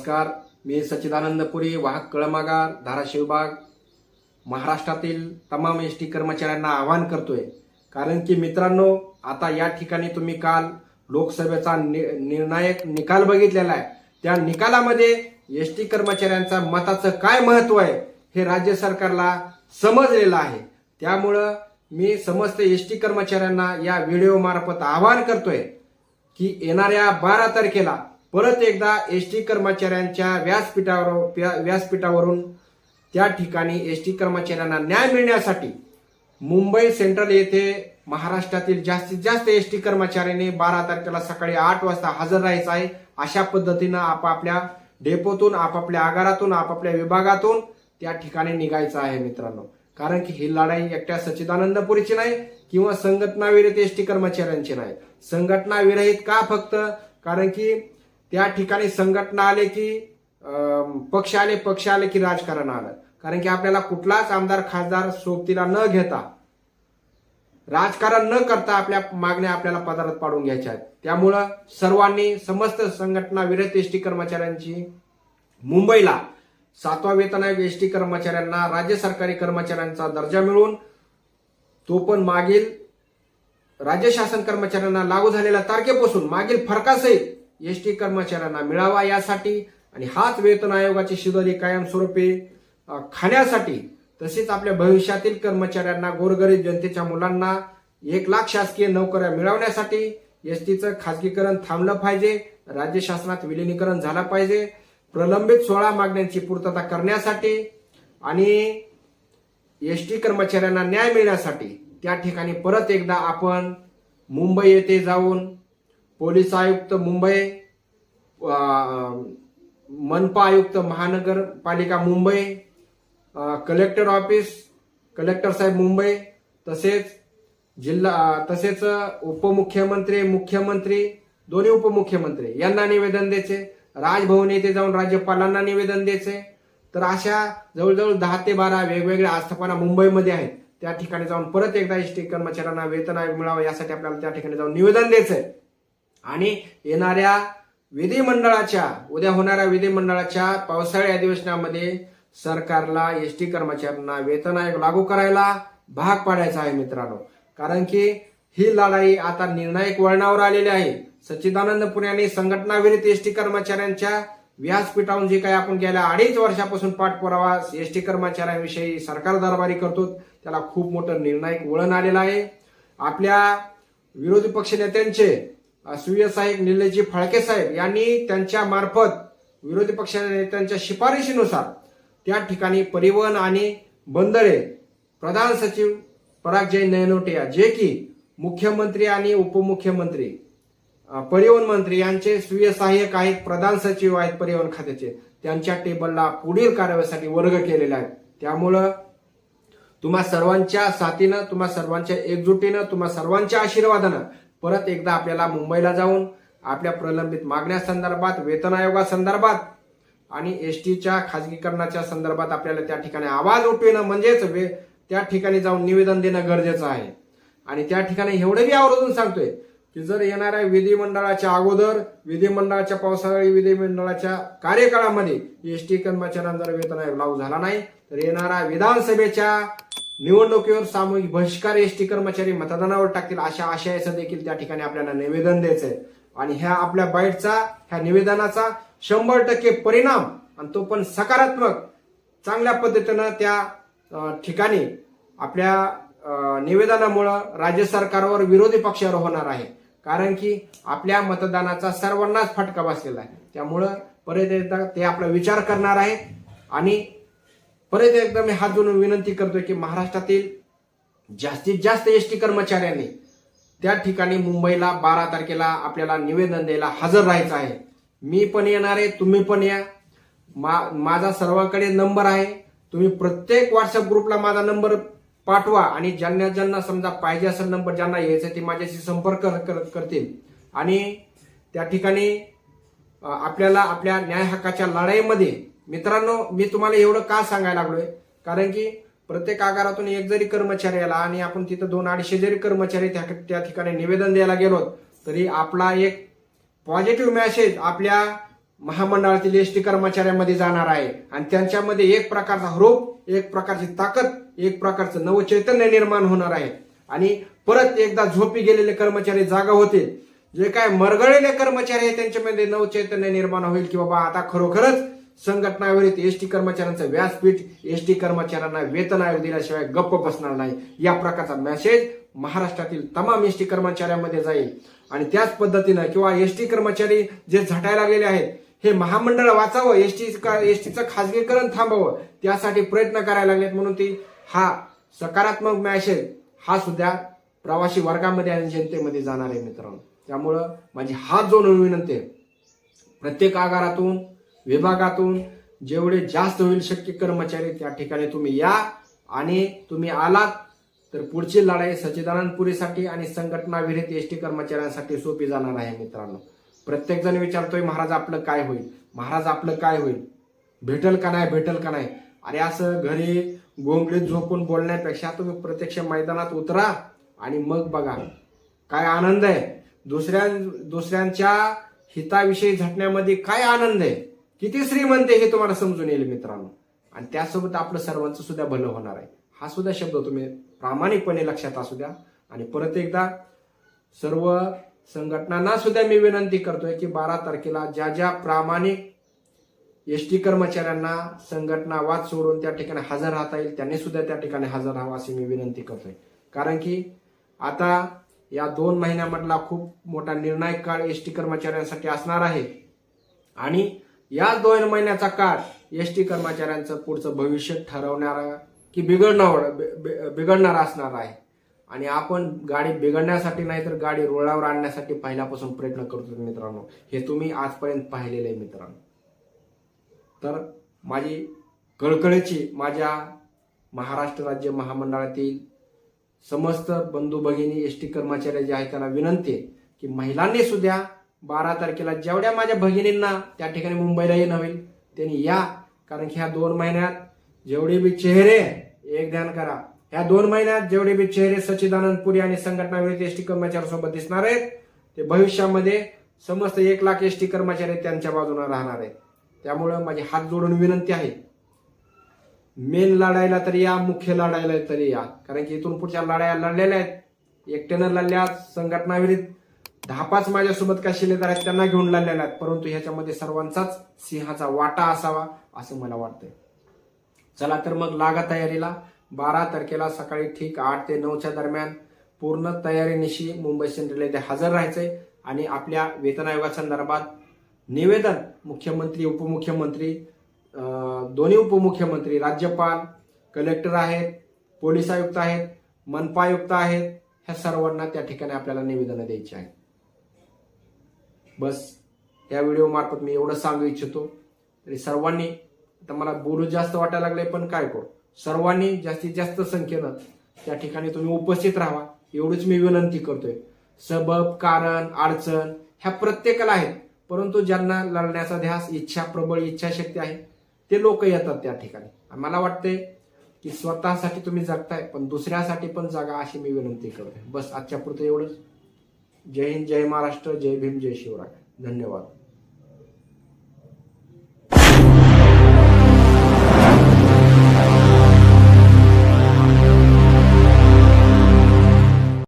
नमस्कार. मी सच्चिदानंद पुरी वाहक कळमागार धाराशिव बाग महाराष्ट्रातील तमाम एस टी कर्मचाऱ्यांना आवाहन करतोय. कारण की मित्रांनो आता या ठिकाणी तुम्ही काल लोकसभेचा नि- निर्णायक निकाल बघितलेला आहे. त्या निकालामध्ये एस टी कर्मचाऱ्यांचा मताचं काय महत्त्व आहे हे राज्य सरकारला समजलेलं आहे. त्यामुळं मी समस्त एस टी कर्मचाऱ्यांना या व्हिडिओ मार्फत आवाहन करतोय की येणाऱ्या बारा तारखेला परत एकदा एस टी कर्मचाऱ्यांच्या व्यासपीठावर व्यासपीठावरून त्या ठिकाणी एस टी कर्मचाऱ्यांना न्याय मिळण्यासाठी मुंबई सेंट्रल येथे महाराष्ट्रातील जास्तीत जास्त एस टी कर्मचाऱ्यांनी बारा तारखेला सकाळी आठ वाजता हजर राहायचं आहे. अशा पद्धतीनं आपापल्या डेपोतून आपापल्या आगारातून आपापल्या विभागातून त्या ठिकाणी निघायचं आहे मित्रांनो. कारण की ही लढाई एकट्या सच्चिदानंदपुरीची नाही किंवा संघटना विरहित एस टी कर्मचाऱ्यांची नाही. संघटना विरहित का फक्त? कारण की त्या ठिकाणी संघटना आले की पक्ष आले पक्ष आले की राजकारण आलं. कारण की आपल्याला कुठलाच आमदार खासदार सोबतीला न घेता राजकारण न करता आपल्या मागण्या आपल्याला पदार्थ पाडून घ्यायच्या आहेत. त्यामुळं सर्वांनी समस्त संघटना विरहित एसटी कर्मचाऱ्यांची मुंबईला सातवा वेतन आयोग एसटी कर्मचाऱ्यांना राज्य सरकारी कर्मचाऱ्यांचा दर्जा मिळून तो पण मागील राज्य शासन कर्मचाऱ्यांना लागू झालेल्या तारखेपासून मागील फरकासहित एसटी कर्मचाऱ्यांना मिळावा यासाठी आणि हाच वेतन आयोगाची शिदोरी कायमस्वरूपी खाण्यासाठी तसेच आपल्या भविष्यातील कर्मचाऱ्यांना गोरगरीब जनतेच्या मुलांना एक लाख शासकीय नोकऱ्या मिळवण्यासाठी एसटीचं खासगीकरण थांबलं पाहिजे राज्य शासनात विलिनीकरण झालं पाहिजे प्रलंबित सोळा मागण्यांची पूर्तता करण्यासाठी आणि एस टी कर्मचाऱ्यांना न्याय मिळण्यासाठी त्या ठिकाणी परत एकदा आपण मुंबई येथे जाऊन पोलीस आयुक्त मुंबई मनपा आयुक्त महानगरपालिका मुंबई कलेक्टर ऑफिस कलेक्टर साहेब मुंबई तसेच जिल्हा तसेच उपमुख्यमंत्री मुख्यमंत्री दोन्ही उपमुख्यमंत्री यांना निवेदन द्यायचे. राजभवन येथे जाऊन राज्यपालांना निवेदन द्यायचे. तर अशा जवळजवळ दहा ते बारा वेगवेगळ्या आस्थापना मुंबईमध्ये आहेत. त्या ठिकाणी जाऊन परत एकदा इष्टी कर्मचाऱ्यांना वेतन आयोग मिळावं यासाठी आपल्याला त्या ठिकाणी जाऊन निवेदन द्यायचंय. आणि येणाऱ्या विधिमंडळाच्या उद्या होणाऱ्या विधिमंडळाच्या पावसाळी अधिवेशनामध्ये सरकारला एस टी कर्मचाऱ्यांना वेतन आयोग लागू करायला भाग पाडायचा आहे मित्रांनो. कारण की ही लढाई आता निर्णायक वळणावर आलेली आहे. सच्चिदानंद पुण्याने संघटनाविरहित एस टी कर्मचाऱ्यांच्या व्यासपीठावरून जे काही आपण गेल्या अडीच वर्षापासून पाठपुरावा एस टी कर्मचाऱ्यांविषयी सरकार दरबारी करतो त्याला खूप मोठं निर्णायक वळण आलेलं आहे. आपल्या विरोधी पक्ष नेत्यांचे सुय साहेब निलेजी फाळके साहेब यांनी त्यांच्या मार्फत विरोधी पक्ष नेत्यांच्या शिफारशीनुसार त्या ठिकाणी परिवहन आणि बंदरे प्रधान सचिव पराग जैन नयनोटिया जे की मुख्यमंत्री आणि उपमुख्यमंत्री परिवहन मंत्री यांचे स्वीय सहाय्यक आहेत प्रधान सचिव आहेत परिवहन खात्याचे. त्यांच्या टेबलला पुढील कार्यवाहीसाठी वर्ग केलेले आहेत त्यामुळं तुम्हा सर्वांच्या साथीनं तुम्हा सर्वांच्या एकजुटीनं तुम्हा सर्वांच्या आशीर्वादानं परत एकदा आपल्याला मुंबईला जाऊन आपल्या प्रलंबित मागण्या संदर्भात वेतन आयोगासंदर्भात आणि एस टीच्या खाजगीकरणाच्या संदर्भात आपल्याला त्या ठिकाणी आवाज उठविणं म्हणजेच वे- त्या ठिकाणी जाऊन निवेदन देणं गरजेचं आहे. आणि त्या ठिकाणी एवढं मी आवर्जून सांगतोय की जर येणाऱ्या विधिमंडळाच्या अगोदर विधिमंडळाच्या पावसाळी विधिमंडळाच्या कार्यकाळामध्ये एस टी कर्मचाऱ्यांना जर वेतन आयोग लागू झाला नाही तर येणाऱ्या विधानसभेच्या निवडणुकीवर सामूहिक बहिष्कार एस टी कर्मचारी मतदानावर टाकतील अशा आशयाचं देखील त्या ठिकाणी आपल्याला निवेदन द्यायचंय आणि ह्या आपल्या बाईटचा ह्या निवेदनाचा शंभर टक्के परिणाम आणि तो पण सकारात्मक चांगल्या पद्धतीनं त्या ठिकाणी आपल्या निवेदनामुळं राज्य सरकारवर विरोधी पक्षावर होणार आहे. कारण की आपल्या मतदानाचा सर्वांनाच फटका बसलेला आहे. त्यामुळं परत एकदा ते आपला विचार करणार आहे. आणि परत एकदा मी हात जोडून विनंती करतोय की महाराष्ट्रातील जास्तीत जास्त एस टी कर्मचाऱ्यांनी त्या ठिकाणी मुंबईला बारा तारखेला आपल्याला निवेदन द्यायला हजर राहायचं आहे. मी पण येणार आहे तुम्ही पण या. मा माझा सर्वांकडे नंबर आहे. तुम्ही प्रत्येक व्हॉट्सअप ग्रुपला माझा नंबर पाठवा आणि ज्यांना ज्यांना समजा पाहिजे असेल नंबर ज्यांना यायचं ते माझ्याशी संपर्क कर- करतील. आणि त्या ठिकाणी आपल्याला आपल्या न्याय हक्काच्या लढाईमध्ये मित्रांनो मी तुम्हाला एवढं का सांगायला लागलोय? कारण की प्रत्येक आगारातून एक जरी कर्मचारी आला आणि आपण तिथं दोन अडीचशे जरी कर्मचारी त्या त्या ठिकाणी निवेदन द्यायला गेलो तरी आपला एक पॉझिटिव्ह मेसेज आपल्या महामंडळातील एस टी कर्मचाऱ्यांमध्ये जाणार आहे. आणि त्यांच्यामध्ये एक प्रकारचा हरूप एक प्रकारची ताकद एक प्रकारचं नवचैतन्य निर्माण होणार आहे. आणि परत एकदा झोपी गेलेले कर्मचारी जागा होतील. जे काय मरगळलेले कर्मचारी आहे त्यांच्यामध्ये नवचैतन्य निर्माण होईल की बाबा आता खरोखरच संघटनावरील एस टी कर्मचाऱ्यांचं व्यासपीठ एस टी कर्मचाऱ्यांना वेतन आयोग दिल्याशिवाय गप्प बसणार नाही. या प्रकारचा मेसेज महाराष्ट्रातील तमाम एस टी कर्मचाऱ्यांमध्ये जाईल. आणि त्याच पद्धतीनं किंवा एस टी कर्मचारी जे झटायला लागलेले आहेत हे महामंडळ वाचावं एस टी एस टीचं खासगीकरण थांबावं त्यासाठी प्रयत्न करायला लागलेत म्हणून ती हा सकारात्मक मॅसेज हा सुद्धा प्रवासी वर्गामध्ये आणि जनतेमध्ये जाणार आहे मित्रांनो. त्यामुळं माझी हात जोडून विनंती आहे. प्रत्येक आगारातून विभागातून जेवढे जास्त होईल शक्य कर्मचारी त्या ठिकाणी तुम्ही या. आणि तुम्ही आलात तर पुढची लढाई सच्चिदानंदपुरीसाठी आणि संघटनाविरहित एस टी कर्मचाऱ्यांसाठी सोपी जाणार आहे मित्रांनो. प्रत्येकजण विचारतोय महाराज आपलं काय होईल? महाराज आपलं काय होईल? भेटल का नाही? भेटल का नाही? अरे असं घरी गोंगडीत झोपून बोलण्यापेक्षा तुम्ही प्रत्यक्ष मैदानात उतरा आणि मग बघा. काय आनंद आहे. दुसऱ्या दुसऱ्यांच्या हिताविषयी झटण्यामध्ये काय आनंद आहे? किती श्रीमंत आहे हे तुम्हाला समजून येईल मित्रांनो. आणि त्यासोबत आपलं सर्वांचं सुद्धा भलं होणार आहे. हा सुद्धा शब्द तुम्ही प्रामाणिकपणे लक्षात असू द्या. आणि परत एकदा सर्व संघटनांना सुद्धा मी विनंती करतोय की बारा तारखेला ज्या ज्या प्रामाणिक एस टी कर्मचाऱ्यांना संघटना वाद सोडून त्या ठिकाणी हजर राहता येईल त्यांनी सुद्धा त्या ठिकाणी हजर राहावं अशी मी विनंती करतोय. कारण की आता या दोन महिन्यामधला खूप मोठा निर्णायक काळ एस टी कर्मचाऱ्यांसाठी असणार आहे. आणि या दोन महिन्याचा काळ एस टी कर्मचाऱ्यांचं पुढचं भविष्य ठरवणारा की बिघडणार बिघडणारा असणार आहे. आणि आपण गाडी बिघडण्यासाठी नाही तर गाडी रुळावर आणण्यासाठी पहिल्यापासून प्रयत्न करतो मित्रांनो. हे तुम्ही आजपर्यंत पाहिलेलं आहे मित्रांनो. तर माझी कळकळीची माझ्या महाराष्ट्र राज्य महामंडळातील समस्त बंधू भगिनी एस टी कर्मचारी जे आहेत त्यांना विनंती आहे की महिलांनी सुद्धा बारा तारखेला जेवढ्या माझ्या भगिनींना त्या ठिकाणी मुंबईला येणं होईल त्यांनी या. कारण की ह्या दोन महिन्यात जेवढे बी चेहरे एक ध्यान करा. ह्या दोन महिन्यात जेवढे बी चेहरे सच्चिदानंद पुरी आणि संघटना विरोधी एस टी कर्मचाऱ्यांसोबत दिसणार आहेत ते भविष्यामध्ये समस्त एक लाख एसटी कर्मचारी त्यांच्या बाजूने राहणार आहेत. त्यामुळं माझी हात जोडून विनंती आहे मेन लढायला तरी या मुख्य लढायला तरी या. कारण की इथून पुढच्या लढाया लढलेल्या आहेत. एकट्यानं लढल्या संघटनाविरुद्ध दहा पाच माझ्यासोबत काय शिलेदार आहेत त्यांना घेऊन लागलेला आहेत परंतु ह्याच्यामध्ये सर्वांचाच सिंहाचा वाटा असावा असं मला वाटतंय. चला तर मग लागा तयारीला. बारा तारखेला सकाळी ठीक आठ ते नऊच्या दरम्यान पूर्ण तयारीनिशी मुंबई सेंट्रल येथे हजर राहायचंय आणि आपल्या वेतन आयोगासंदर्भात निवेदन मुख्यमंत्री उपमुख्यमंत्री दोन्ही उपमुख्यमंत्री राज्यपाल कलेक्टर आहेत पोलीस आयुक्त आहेत मनपा आयुक्त आहेत ह्या सर्वांना त्या ठिकाणी आपल्याला निवेदनं द्यायची आहेत. बस या व्हिडिओ मार्फत मी एवढं सांगू इच्छितो. तरी सर्वांनी आता मला बोलू जास्त वाटायला लागले पण काय करू? सर्वांनी जास्तीत जास्त संख्येनं त्या ठिकाणी तुम्ही उपस्थित राहा एवढीच मी विनंती करतोय. सबब कारण अडचण ह्या प्रत्येकाला आहेत. परंतु ज्यांना लढण्याचा ध्यास इच्छा प्रबळ इच्छाशक्ती आहे ते लोक येतात त्या ठिकाणी. मला वाटतंय की स्वतःसाठी तुम्ही जगताय पण दुसऱ्यासाठी पण जगा अशी मी विनंती करतोय. बस आजच्या पुरतं एवढंच. जय हिंद जय महाराष्ट्र जय भीम जय शिवराय. धन्यवाद.